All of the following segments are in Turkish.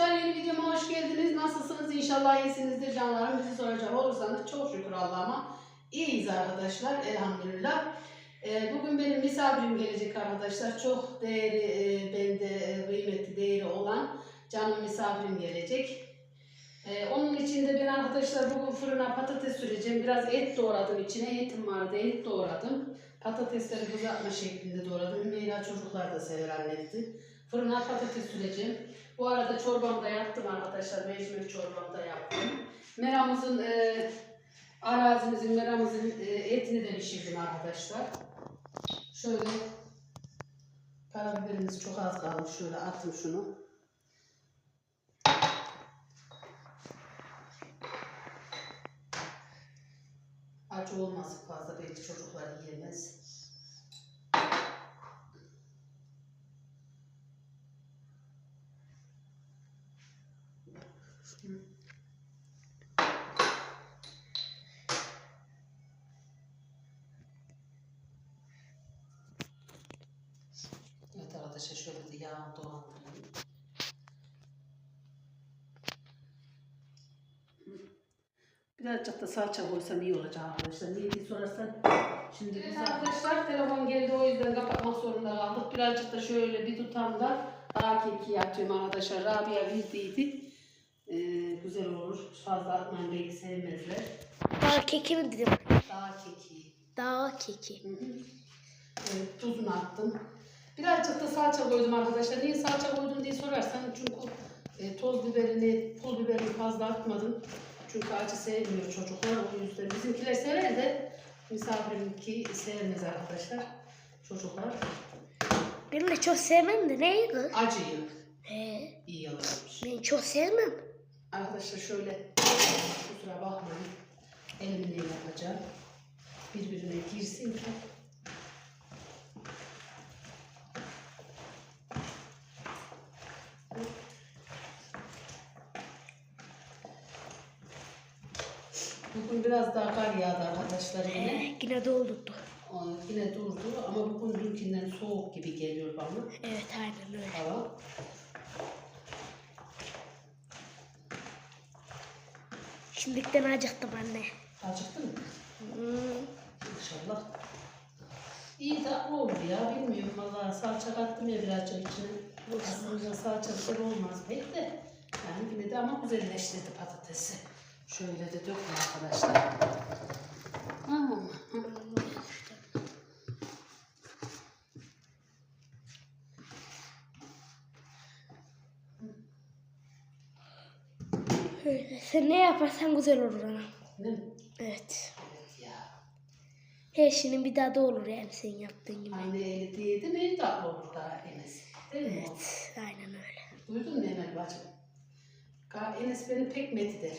arkadaşlar yeni videoma hoş geldiniz. Nasılsınız? İnşallah iyisinizdir canlarım. Bizi soracak olursanız çok şükür Allah'ıma iyiyiz arkadaşlar. Elhamdülillah. Ee, bugün benim misafirim gelecek arkadaşlar. Çok değeri, e, bende e, kıymetli değeri olan canım misafirim gelecek. Ee, onun için de ben arkadaşlar bugün fırına patates süreceğim. Biraz et doğradım içine. Etim vardı. Et doğradım. Patatesleri kızartma şeklinde doğradım. Ümeyla çocuklar da sever annesi. Fırına patates süreceğim. Bu arada çorbamı da yaptım arkadaşlar. Mercimek çorbamı da yaptım. Meramızın, e, arazimizin, meramızın e, etini de pişirdim arkadaşlar. Şöyle karabiberimiz çok az kalmış. Şöyle attım şunu. Acı olmasın fazla belki çocuklar yiyemez. Evet arkadaşlar şöyle de yağ dolandırayım. Birazcık da salça koysam iyi olacak arkadaşlar. Niye diye sorarsan. Şimdi evet, arkadaşlar telefon geldi o yüzden kapatmak zorunda kaldık. Birazcık da şöyle bir tutam da daha keki yapıyorum arkadaşlar. Rabia bildiydi. Ee, güzel olur. Fazla atmayın belki sevmezler. Dağ keki mi dedim? Daha keki. Dağ keki. Hı hı. Evet, tuzunu attım. Birazcık da salça koydum arkadaşlar. Niye salça koydum diye sorarsan çünkü e, toz biberini, pul biberini fazla atmadım. Çünkü acı sevmiyor çocuklar o yüzden. Bizimkiler sever de misafirimki sevmez arkadaşlar. Çocuklar Ben de çok sevmem de ne kız? acıyı He, iyi alırmış. ben çok sevmem. Arkadaşlar şöyle kusura bakmayın. Elimle yapacağım. Birbirine girsin ki. Bugün biraz daha kar yağdı arkadaşlar yine. Yine doldurdu. Yine durdu ama bugün dünkünden soğuk gibi geliyor bana Evet aynen öyle. hava. Şimdiden acıktım anne. Acıktın mı? Hmm. İnşallah. İyi tatlı olur ya bilmiyorum valla salça kattım ya birazcık içine. Aslında salça güzel olmaz pek de. Yani yine de ama güzelleştirdi patatesi. Şöyle de dökün arkadaşlar. Öyle. Sen ne yaparsan güzel olur ana. mi? Evet. Ya. Her şeyin bir tadı olur yani sen yaptığın gibi. Aynı eli değdi mi tatlı olur daha Enes. Değil mi? Evet. Aynen öyle. Duydun mu Emel bacım? Ka- Enes beni pek met der.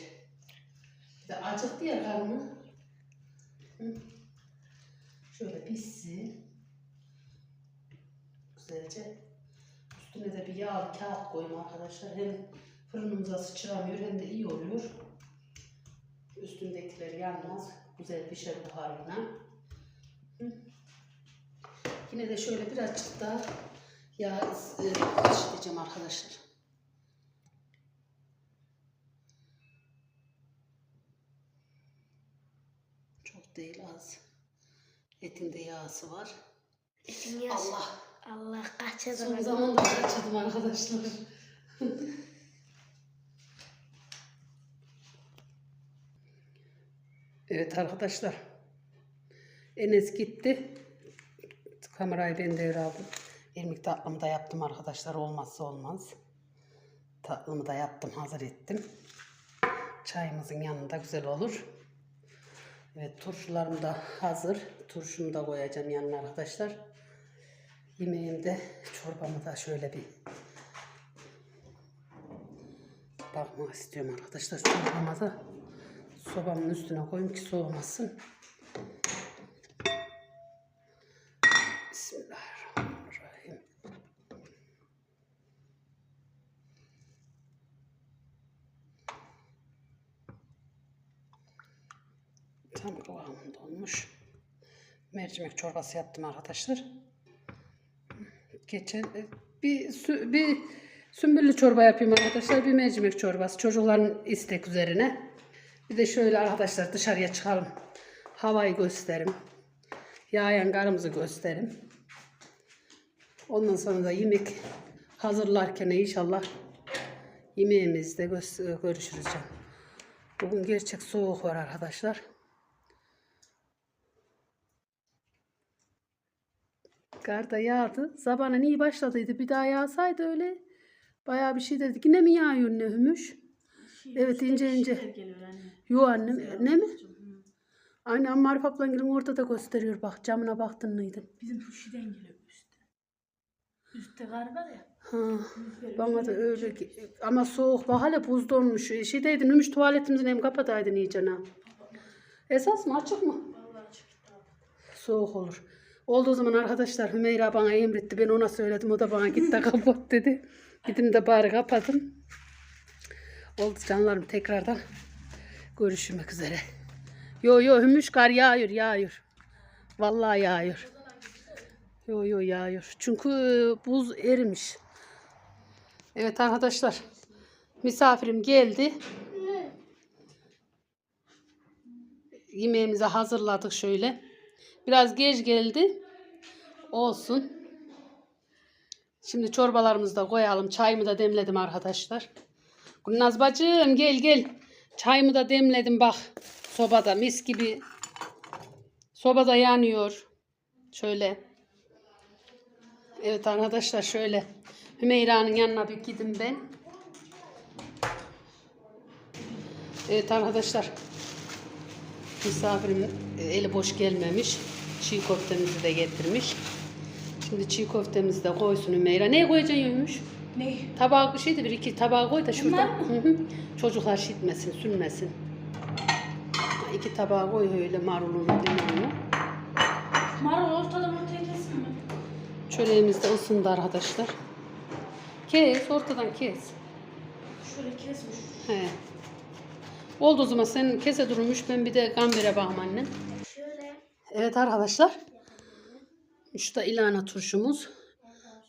De acıktı ya karnı. Şöyle pişsin. Güzelce. Üstüne de bir yağlı kağıt koyayım arkadaşlar. Hem fırınımıza sıçramıyor hem de iyi oluyor. Üstündekiler yanmaz. Güzel pişer buharıyla. Hı. Yine de şöyle birazcık daha yağ e, arkadaşlar. Çok değil az. Etinde yağısı var. Etin yaz. Allah. Allah kaç Son zamanda kaçırdım arkadaşlar. evet arkadaşlar. Enes gitti. Kamerayı ben devraldım. İrmik tatlımı da yaptım arkadaşlar. Olmazsa olmaz. Tatlımı da yaptım. Hazır ettim. Çayımızın yanında güzel olur. Evet turşularım da hazır. Turşumu da koyacağım yanına arkadaşlar. Yemeğimde çorbamı da şöyle bir bakmak istiyorum arkadaşlar. Çorbama da sobamın üstüne koyayım ki soğumasın. Mercimek çorbası yaptım arkadaşlar. Geçen e, bir su, bir Sümbüllü çorba yapayım arkadaşlar. Bir mercimek çorbası. Çocukların istek üzerine. Bir de şöyle arkadaşlar dışarıya çıkalım. Havayı gösterim. Yağyan karımızı gösterim. Ondan sonra da yemek hazırlarken inşallah yemeğimizde gö- görüşürüz canım. Bugün gerçek soğuk var arkadaşlar. Kar da yağdı. Sabahın iyi başladıydı. Bir daha yağsaydı öyle. Bayağı bir şey dedik. Yine mi yağıyor ne hümüş? Evet ince ince. Yo annem ne mi? Aynen Marif ablan gelin ortada gösteriyor bak camına baktın mıydın? Bizim şu şiden geliyor üstte. Üstte kar var ya. Ha, bana da öyle ki- ama soğuk bak hala buz donmuş. Şeydeydin Hümüş tuvaletimizin hem kapataydın iyice ha. Esas mı açık mı? Vallahi çıktı. Soğuk olur. Oldu o zaman arkadaşlar Hümeyra bana emretti. Ben ona söyledim. O da bana git de kapat dedi. Gittim de bari kapadım. Oldu canlarım tekrardan görüşmek üzere. Yo yo hümüş kar yağıyor yağıyor. Vallahi yağıyor. Yo yo yağıyor. Çünkü buz erimiş. Evet arkadaşlar. Misafirim geldi. Yemeğimizi hazırladık şöyle. Biraz geç geldi. Olsun. Şimdi çorbalarımızı da koyalım. Çayımı da demledim arkadaşlar. Gülnaz bacım gel gel. Çayımı da demledim bak. Sobada mis gibi. Sobada yanıyor. Şöyle. Evet arkadaşlar şöyle. Hümeyra'nın yanına bir gidin ben. Evet arkadaşlar. Misafirim eli boş gelmemiş. Çiğ köftemizi de getirmiş. Şimdi çiğ köftemizi de koysun Hümeyra. Ne koyacaksın Yumuş? Ne? Tabağı şeydi bir iki tabağı koy da şurada. Bunlar mı? Hı hı. Çocuklar şişmesin, sünmesin. İki tabağı koy öyle marulunu, limonunu. Marul ortadan ortaya kesin mi? Çöreğimiz de ısındı arkadaşlar. Kes, ortadan kes. Şöyle kesmiş. He. Oldu o zaman sen kese durmuş ben bir de gambere bakayım annem. Şöyle. Evet arkadaşlar. Şu da ilana turşumuz.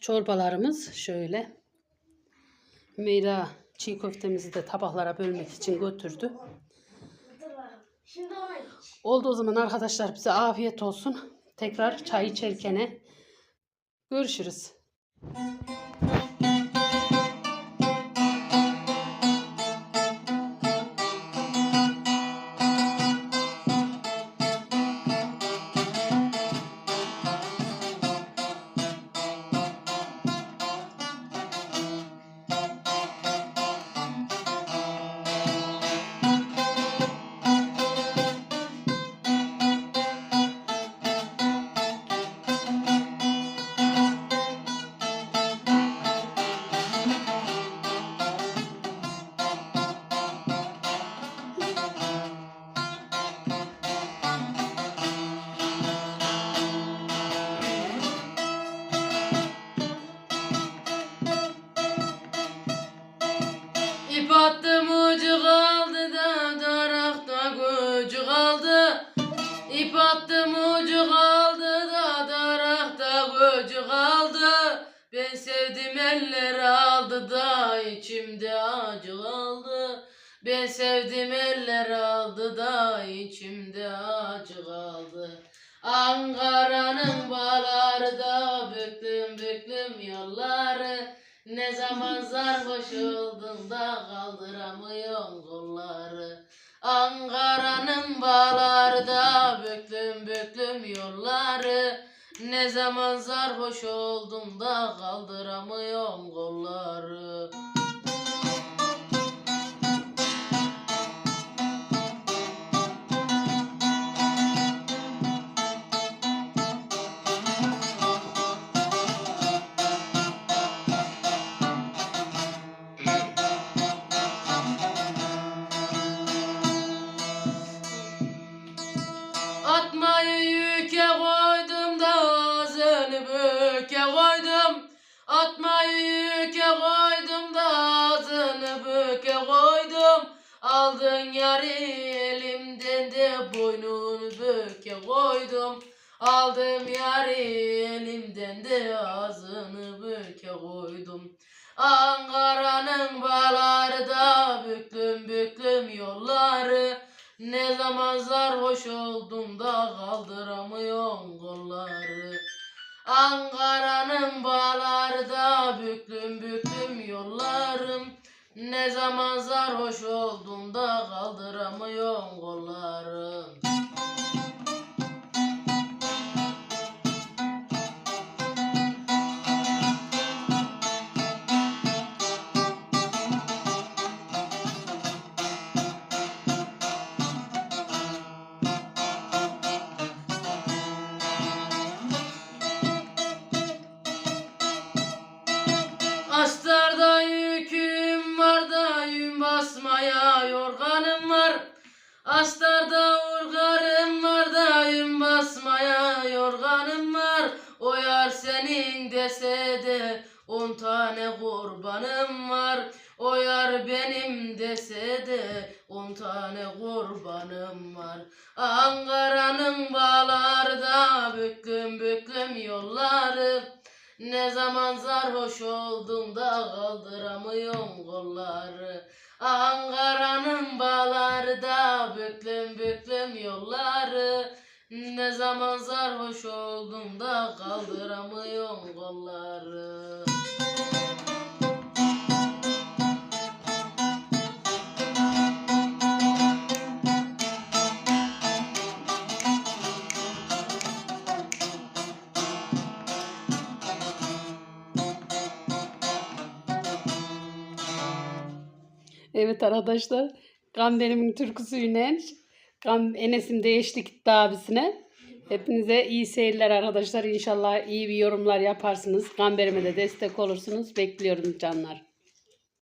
Çorbalarımız şöyle. Meyra çiğ köftemizi de tabaklara bölmek için götürdü. Oldu o zaman arkadaşlar bize afiyet olsun. Tekrar çay içerken görüşürüz. Gücü kaldı. Ben sevdim eller aldı da içimde acı kaldı. Ben sevdim eller aldı da içimde acı kaldı. Ankara'nın bağları da büklüm büklüm yolları. Ne zaman sarhoş oldun da kaldıramıyorsun kolları. Ankara'nın bağları da büklüm büklüm yolları. Ne zaman sarhoş oldun da kaldıramıyorsun kolları. Aldın yarı elimden de boynunu büke koydum. Aldım yarı elimden de ağzını büke koydum. Ankara'nın bağları da büklüm büklüm yolları Ne zaman sarhoş oldum da kaldıramıyorum kolları Ankara'nın Ne zaman sarhoş oldum da kaldıramıyorum kollarım sarhoş oldum da kaldıramıyorum kolları. Ankara'nın bağları da büklüm büklüm yolları. Ne zaman sarhoş oldum da kaldıramıyorum kolları Evet arkadaşlar. Gamber'imin türküsüyle Gam Enes'im değişti gitti abisine. Hepinize iyi seyirler arkadaşlar. İnşallah iyi bir yorumlar yaparsınız. Gamber'ime de destek olursunuz. Bekliyorum canlar.